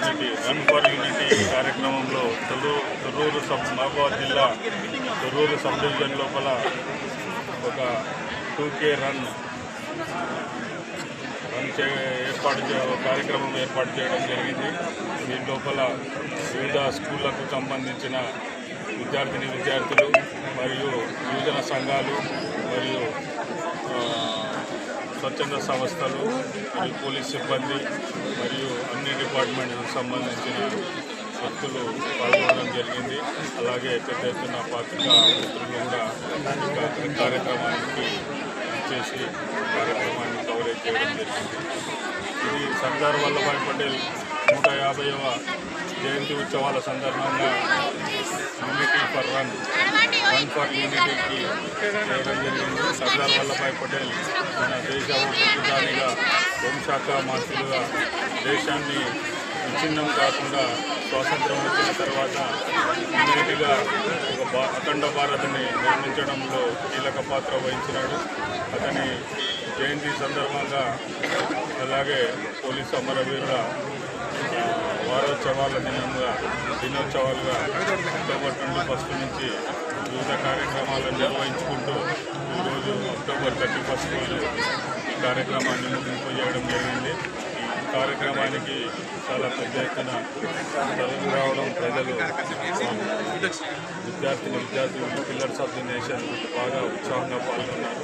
Unity run for unity కార్యక్రమంలో Thorrur Thorrur sub మహబాద్ జిల్లా తొర్రూరు సబ్ డివిజన్ లోపల ఒక టూకే రన్ రన్ చే ఏర్పాటు చే ఒక కార్యక్రమం ఏర్పాటు చేయడం జరిగింది. దీని లోపల వివిధ స్కూళ్ళకు సంబంధించిన విద్యార్థిని విద్యార్థులు మరియు యువజన సంఘాలు మరియు స్వచ్ఛంద సంస్థలు మరియు పోలీస్ సిబ్బంది మరియు అన్ని డిపార్ట్మెంట్లకు సంబంధించిన వ్యక్తులు పాల్గొనడం జరిగింది. అలాగే పెద్ద ఎత్తున పత్రికా మిత్రులు కూడా ఈ కార్యక్రమానికి చేసి కార్యక్రమాన్ని కవరేజ్ చేయడం జరిగింది. ఇది సర్దార్ వల్లభాయ్ పటేల్ నూట యాభైవ జయంతి ఉత్సవాల సందర్భంగా unity for run run for యూనిటీకి చేయడం జరిగింది. సర్దార్ వల్లభాయ్ పటేల్ మన దేశ ప్రధానిగా హోంశాఖ మంత్రులుగా దేశాన్ని విచ్ఛిన్నం కాకుండా స్వాతంత్రం వచ్చిన తర్వాత యూనిటీగా ఒక అఖండ భారత్ని నిర్మించడంలో కీలక పాత్ర వహించినాడు. అతని జయంతి సందర్భంగా అలాగే పోలీసు అమరవీరుల వారోత్సవాల దినంగా దినోత్సవాలుగా అక్టోబర్ ట్వంటీ ఫస్ట్ నుంచి వివిధ కార్యక్రమాలను నిర్వహించుకుంటూ ఈరోజు అక్టోబర్ థర్టీ ఫస్ట్ రోజు ఈ కార్యక్రమాన్ని ముగింపజేయడం జరిగింది. ఈ కార్యక్రమానికి చాలా పెద్ద ఎత్తున తరలి రావడం ప్రజలు విద్యార్థిని విద్యార్థులు పిల్లర్స్ ఆఫ్ ది నేషన్ బాగా ఉత్సాహంగా పాల్గొన్నారు.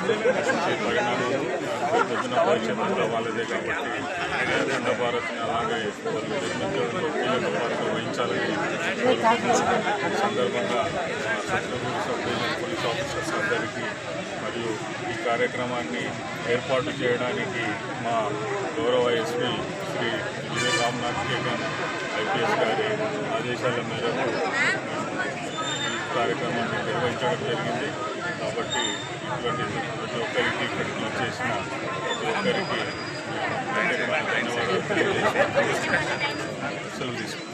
పరిణామం పొద్దున భవిష్యత్తులో వాళ్ళదే కాబట్టి అఖండ భారత్ని అలాగే వాళ్ళు నిర్మించడంలో కీలక పాత్ర వహించాలని సందర్భంగా సత్యగూరు సభ్యులు పోలీస్ ఆఫీసర్స్ అందరికీ మరియు ఈ కార్యక్రమాన్ని ఏర్పాటు చేయడానికి మా గౌరవ ఎస్పీ శ్రీ విజయ రామ్నాథ్ కేకన్ ఐపీఎస్ గారి ఆదేశాల మేరకు ఈ కార్యక్రమాన్ని నిర్వహించడం జరిగింది. కాబట్టి ఇటువంటి ప్రతి ఒక్కరికి ఇక్కడికి వచ్చేసిన ప్రతి ఒక్కరికి ధన్యవాదాలు. సెలవు తీసుకుంటాం.